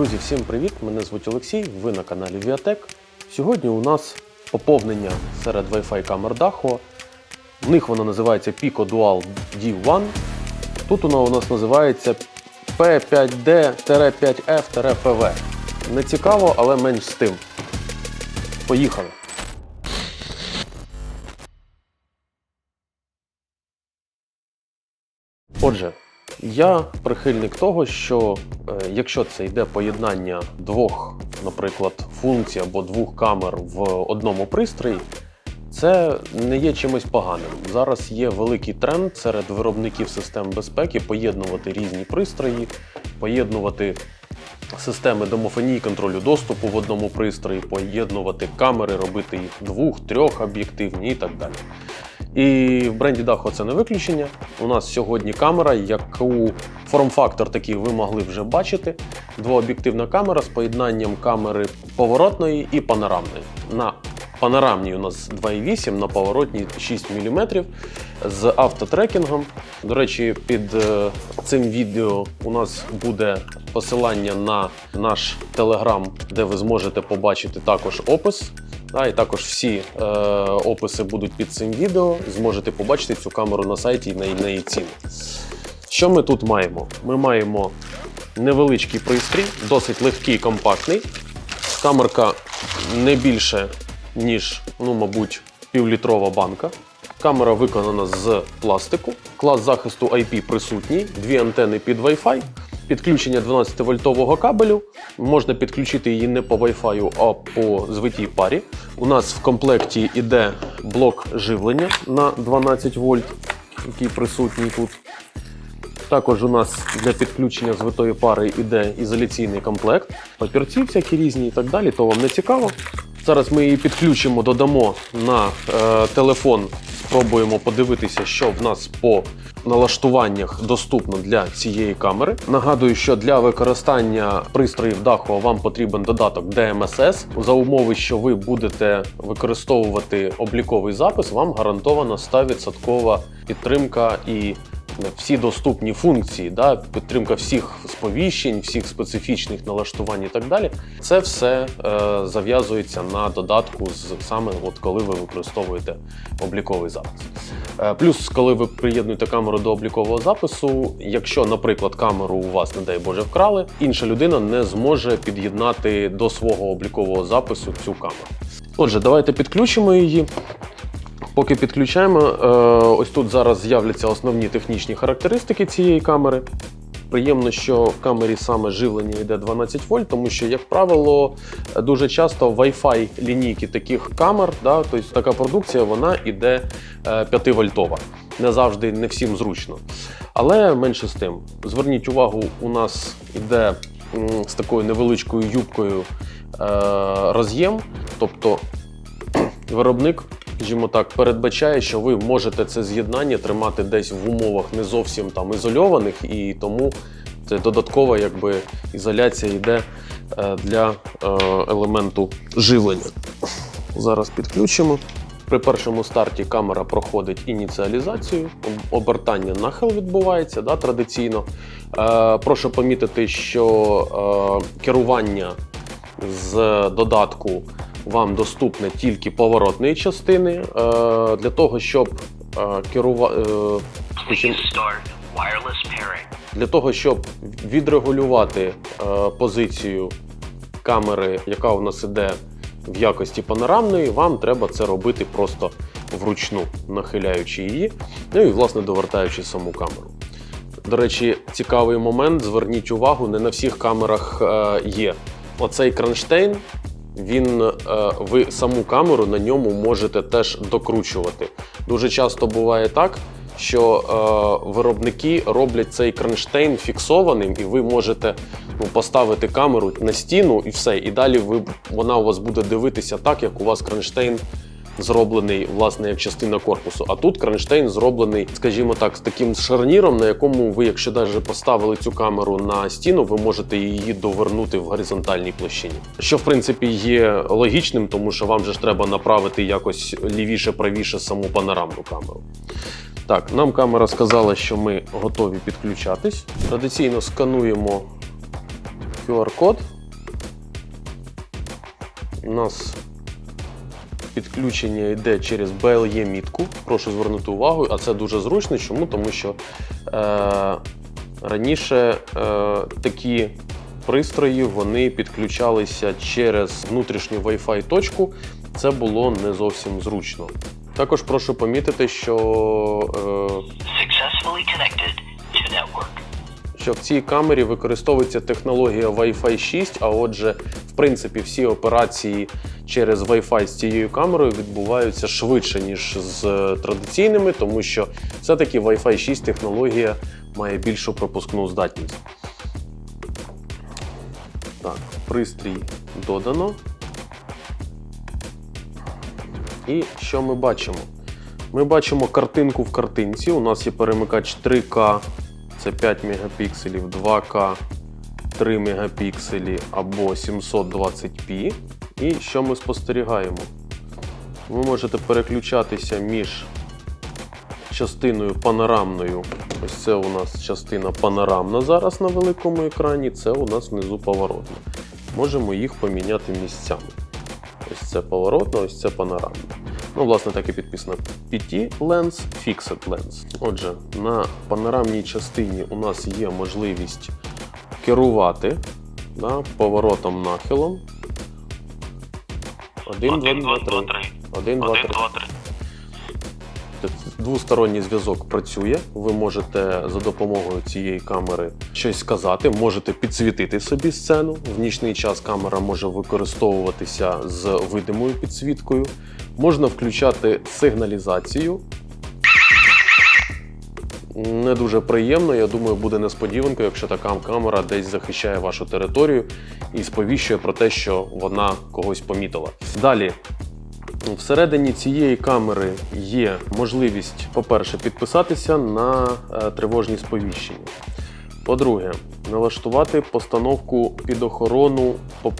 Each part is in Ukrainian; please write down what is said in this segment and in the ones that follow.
Друзі, всім привіт! Мене звуть Олексій, ви на каналі Viatec. Сьогодні у нас поповнення серед Wi-Fi камер Daho. В них вона називається Pico Dual D1. Тут вона у нас називається P5D-5F-PV. Не цікаво, але менш з тим. Поїхали! Отже, я прихильник того, що е, якщо це йде поєднання двох, наприклад, функцій або двох камер в одному пристрої, це не є чимось поганим. Зараз є великий тренд серед виробників систем безпеки поєднувати різні пристрої, поєднувати системи домофонії контролю доступу в одному пристрої, поєднувати камери, робити їх двох, трьох об'єктивні і так далі. І в бренді Daho це не виключення. У нас сьогодні камера, яку форм-фактор такий ви могли вже бачити. Двооб'єктивна камера з поєднанням камери поворотної і панорамної. На панорамній у нас 2,8, на поворотній 6 мм з автотрекінгом. До речі, під е, цим відео у нас буде посилання на наш телеграм, де ви зможете побачити також опис. Да, і також всі е, описи будуть під цим відео. Зможете побачити цю камеру на сайті і на на її ціну. Що ми тут маємо? Ми маємо невеличкий пристрій, досить легкий, компактний. Камерка не більше, ніж, ну, мабуть, півлітрова банка. Камера виконана з пластику. Клас захисту IP присутній, дві антени під Wi-Fi. Підключення 12-вольтового кабелю. Можна підключити її не по Wi-Fi, а по звитій парі. У нас в комплекті йде блок живлення на 12 вольт, який присутній тут. Також у нас для підключення звитої пари йде ізоляційний комплект, папірці всякі різні і так далі, то вам не цікаво. Зараз ми її підключимо, додамо на е, телефон, спробуємо подивитися, що в нас по налаштуваннях доступно для цієї камери. Нагадую, що для використання пристроїв Daho вам потрібен додаток DMSS. За умови, що ви будете використовувати обліковий запис, вам гарантована 100% підтримка і всі доступні функції, да, підтримка всіх сповіщень, всіх специфічних налаштувань і так далі. Це все е, зав'язується на додатку з саме от коли ви використовуєте обліковий запис. Е, плюс, коли ви приєднуєте камеру до облікового запису, якщо, наприклад, камеру у вас, не дай Боже, вкрали, інша людина не зможе під'єднати до свого облікового запису цю камеру. Отже, давайте підключимо її. Поки підключаємо, е, ось тут зараз з'являться основні технічні характеристики цієї камери. Приємно, що в камері саме живлення йде 12 вольт, тому що, як правило, дуже часто Wi-Fi лінійки таких камер, да, тобто така продукція, вона йде 5 вольтова. Не завжди, не всім зручно. Але менше з тим. Зверніть увагу, у нас йде з такою невеличкою юбкою е, роз'єм, тобто виробник скажімо так, передбачає, що ви можете це з'єднання тримати десь в умовах не зовсім там ізольованих, і тому це додаткова якби ізоляція йде е, для е, елементу живлення. Зараз підключимо. При першому старті камера проходить ініціалізацію, обертання нахил відбувається да, традиційно. Е, Прошу помітити, що е, керування з додатку вам доступне тільки поворотної частини е, для того, щоб е, керувати. Pairing. Для того, щоб відрегулювати е, позицію камери, яка у нас іде в якості панорамної, вам треба це робити просто вручну, нахиляючи її, ну і власне довертаючи саму камеру. До речі, цікавий момент. Зверніть увагу, не на всіх камерах е, є. Оцей кронштейн, він е, ви саму камеру на ньому можете теж докручувати. Дуже часто буває так, що е, виробники роблять цей кронштейн фіксованим, і ви можете ну, поставити камеру на стіну і все. І далі ви, вона у вас буде дивитися так, як у вас кронштейн зроблений, власне, як частина корпусу. А тут кронштейн зроблений, скажімо так, з таким шарніром, на якому ви, якщо навіть поставили цю камеру на стіну, ви можете її довернути в горизонтальній площині. Що в принципі є логічним, тому що вам же ж треба направити якось лівіше, правіше саму панорамну камеру. Так, нам камера сказала, що ми готові підключатись. Традиційно скануємо QR-код. У нас підключення йде через BLE мітку. Прошу звернути увагу, а це дуже зручно. Чому? Тому що е, раніше е, такі пристрої вони підключалися через внутрішню Wi-Fi точку. Це було не зовсім зручно. Також прошу помітити, що е, що в цій камері використовується технологія Wi-Fi 6, а отже, в принципі, всі операції через Wi-Fi з цією камерою відбуваються швидше, ніж з е, традиційними, тому що все-таки Wi-Fi 6 технологія має більшу пропускну здатність. Так, пристрій додано. І що ми бачимо? Ми бачимо картинку в картинці. У нас є перемикач 3К, це 5 мегапікселів, 2К, 3 мегапікселі або 720p. І що ми спостерігаємо? Ви можете переключатися між частиною панорамною. Ось це у нас частина панорамна зараз на великому екрані, це у нас внизу поворотна. Можемо їх поміняти місцями. Ось це поворотна, ось це панорамна. Ну, власне, так і підписано PT Lens, Fixed Lens. Отже, на панорамній частині у нас є можливість керувати да, поворотом нахилом. 1, 2, 2, 3. 1, 2, 3. Двосторонній зв'язок працює. Ви можете за допомогою цієї камери щось сказати, можете підсвітити собі сцену. В нічний час камера може використовуватися з видимою підсвіткою. Можна включати сигналізацію. Не дуже приємно, я думаю, буде несподіванкою, якщо така камера десь захищає вашу територію і сповіщує про те, що вона когось помітила. Далі, Всередині цієї камери є можливість, по-перше, підписатися на е, тривожні сповіщення. По-друге, налаштувати постановку під охорону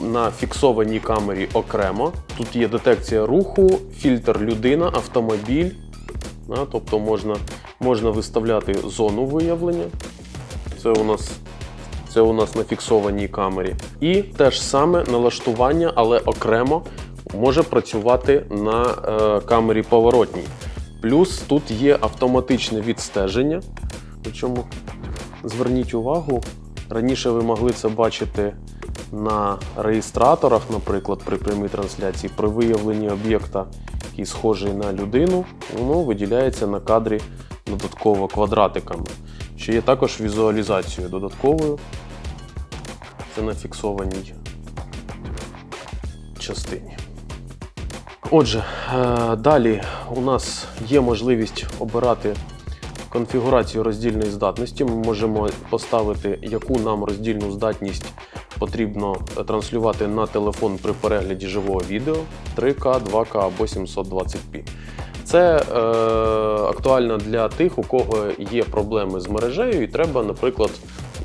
на фіксованій камері окремо. Тут є детекція руху, фільтр людина, автомобіль. Тобто можна, можна виставляти зону виявлення. Це у нас це у нас на фіксованій камері. І те ж саме налаштування, але окремо може працювати на е, камері поворотній. Плюс тут є автоматичне відстеження. Причому зверніть увагу, раніше ви могли це бачити на реєстраторах, наприклад, при прямій трансляції, при виявленні об'єкта, який схожий на людину, воно виділяється на кадрі додатково квадратиками. Що є також візуалізацією додатковою. Це на фіксованій частині. Отже, е, далі у нас є можливість обирати конфігурацію роздільної здатності. Ми можемо поставити, яку нам роздільну здатність потрібно транслювати на телефон при перегляді живого відео 3К, 2К або 720p. Це е, актуально для тих, у кого є проблеми з мережею, і треба, наприклад,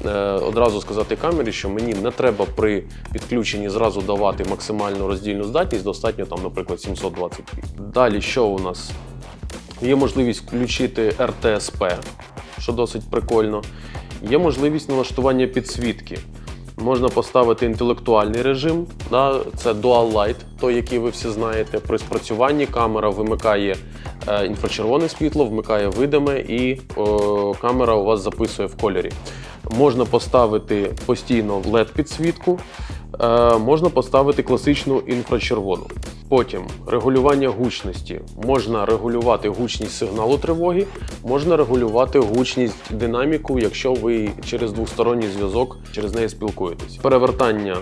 е, одразу сказати камері, що мені не треба при підключенні зразу давати максимальну роздільну здатність, достатньо там, наприклад, 720p. Далі, що у нас? Є можливість включити RTSP, що досить прикольно. Є можливість налаштування підсвітки. Можна поставити інтелектуальний режим, да, це Dual Light, той, який ви всі знаєте. При спрацюванні камера вимикає е, інфрачервоне світло, вмикає видиме, і о, камера у вас записує в кольорі. Можна поставити постійно led підсвітку, е, можна поставити класичну інфрачервону. Потім регулювання гучності. Можна регулювати гучність сигналу тривоги, можна регулювати гучність динаміку, якщо ви через двосторонній зв'язок через неї спілкуєтесь. Перевертання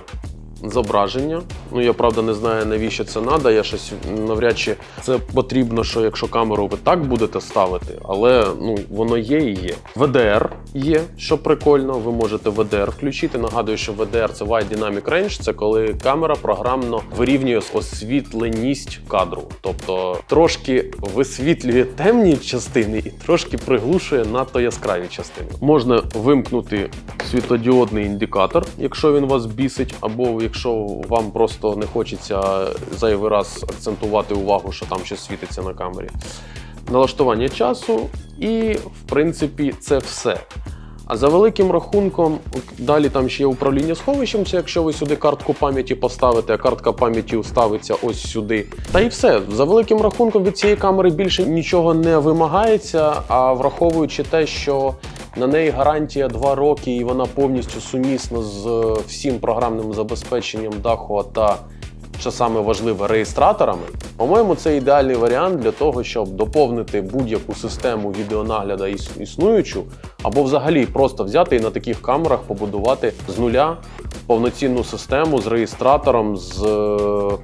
зображення. Ну я правда не знаю навіщо це треба. Я щось навряд чи це потрібно, що якщо камеру ви так будете ставити, але ну воно є і є. VDR є, що прикольно. Ви можете VDR включити. Нагадую, що VDR – це Wide Dynamic Range, це коли камера програмно вирівнює освітленість кадру, тобто трошки висвітлює темні частини і трошки приглушує надто яскраві частини. Можна вимкнути світлодіодний індикатор, якщо він вас бісить, або якщо вам просто не хочеться зайвий раз акцентувати увагу, що там щось світиться на камері. Налаштування часу, і в принципі це все. А за великим рахунком, далі там ще є управління сховищем, це якщо ви сюди картку пам'яті поставите, а картка пам'яті ставиться ось сюди. Та і все. За великим рахунком від цієї камери більше нічого не вимагається, а враховуючи те, що на неї гарантія 2 роки, і вона повністю сумісна з е, всім програмним забезпеченням даху та що саме важливе, реєстраторами. По-моєму, це ідеальний варіант для того, щоб доповнити будь-яку систему відеонагляду іс- існуючу, або взагалі просто взяти і на таких камерах побудувати з нуля повноцінну систему з реєстратором, з е,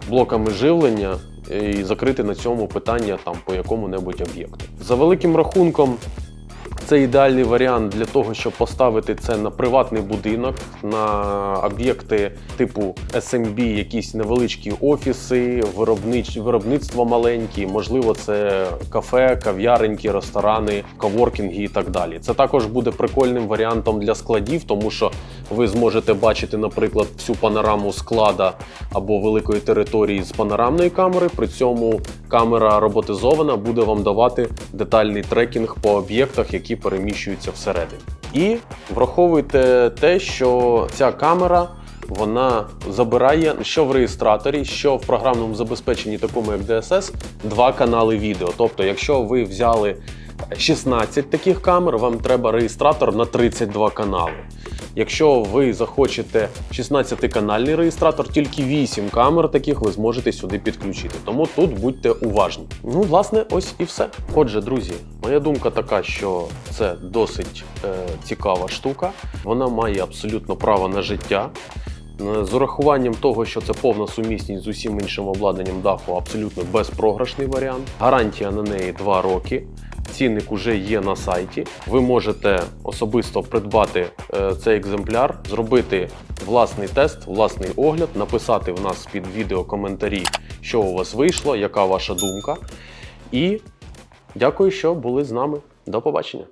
блоками живлення. І закрити на цьому питання там по якому-небудь об'єкту. За великим рахунком, це ідеальний варіант для того, щоб поставити це на приватний будинок, на об'єкти типу SMB, якісь невеличкі офіси, виробнич... виробництво маленькі, можливо, це кафе, кав'яренькі, ресторани, коворкінги і так далі. Це також буде прикольним варіантом для складів, тому що ви зможете бачити, наприклад, всю панораму склада або великої території з панорамної камери. При цьому камера роботизована буде вам давати детальний трекінг по об'єктах, які переміщуються всередині. І враховуйте те, що ця камера. Вона забирає що в реєстраторі, що в програмному забезпеченні, такому як DSS, два канали відео. Тобто, якщо ви взяли 16 таких камер, вам треба реєстратор на 32 канали. Якщо ви захочете 16-канальний реєстратор, тільки 8 камер таких ви зможете сюди підключити. Тому тут будьте уважні. Ну, власне, ось і все. Отже, друзі, моя думка така, що це досить е, цікава штука. Вона має абсолютно право на життя. Е, З урахуванням того, що це повна сумісність з усім іншим обладнанням даху, абсолютно безпрограшний варіант. Гарантія на неї 2 роки. Цінник уже є на сайті. Ви можете особисто придбати е, цей екземпляр, зробити власний тест, власний огляд, написати в нас під відео коментарі, що у вас вийшло, яка ваша думка. І дякую, що були з нами. До побачення!